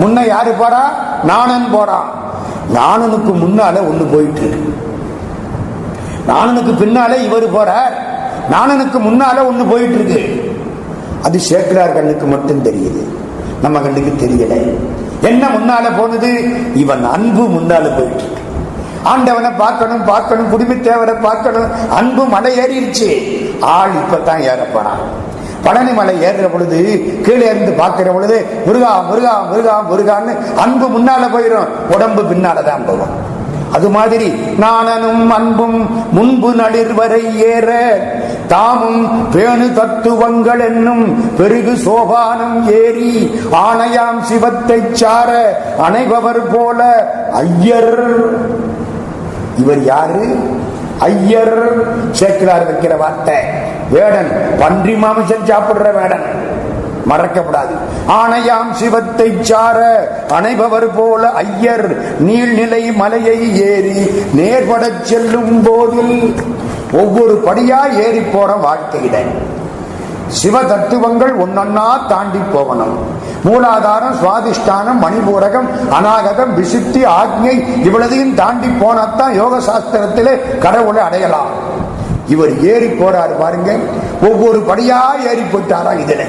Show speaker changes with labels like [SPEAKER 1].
[SPEAKER 1] முன்ன யாரு போறா? நாணன் போறான் நாணனுக்கு முன்னால ஒண்ணு போயிட்டு இருக்கு. நாணனுக்கு பின்னாலே இவர் போறார். நாணனுக்கு முன்னால ஒண்ணு போயிட்டு இருக்கு. அது சேக்கரார் கண்ணுக்கு மட்டும் தெரியுது. நம்ம கண்ணுக்கு தெரியல. என்ன முன்னால போனது? இவன் அன்பு முன்னால போயிட்டு இருக்கு. ஆண்டவனை பார்க்கணும் பார்க்கணும் குடும்பத்தேவரை பார்க்கணும். அன்பு மலை ஏறிடுச்சு. ஆள் இப்பதான் ஏற பழனி மலை ஏறுகிற பொழுது கீழே இருந்து பார்க்கிற பொழுது முருகா முருகா முருகா முருகான்னு அன்பு முன்னால போயிடும் உடம்பு பின்னால தான் போகும். அது மாதிரி நாணனும் அன்பும் முன்பு நளிர்வரை ஏற தாமும் பேணு தத்துவங்கள் என்னும் பெருகு சோபானம் ஏறி ஆணையாம் சிவத்தை சார அணைபவர் போல ஐயர். இவர் யாரு? ஐயர். சேர்க்கிறார் வைக்கிற வார்த்தை. வேடன் பன்றி மாமிசம் சாப்பிடுற வேடன். மறக்கப்படாது. ஆணையாம் சிவத்தை சார அணைபவர் போல ஐயர் நீள்நிலை மலையை ஏறி நேர்படச் செல்லும் போதில் ஒவ்வொரு படியா ஏறி போற வாழ்க்கையில சிவ தத்துவங்கள் ஒன்னொன்னா தாண்டி போகணும். மூலாதாரம் சுவாதிஷ்டானம் மணிபூரகம் அநாகதம் விசுத்தி ஆக்ஞை இவ்வளதையும் தாண்டி போனாத்தான் யோக சாஸ்திரத்திலே கடவுளை அடையலாம். இவர் ஏறி போறாரு பாருங்க. ஒவ்வொரு படியா ஏறி போயிட்டாரா இதுல.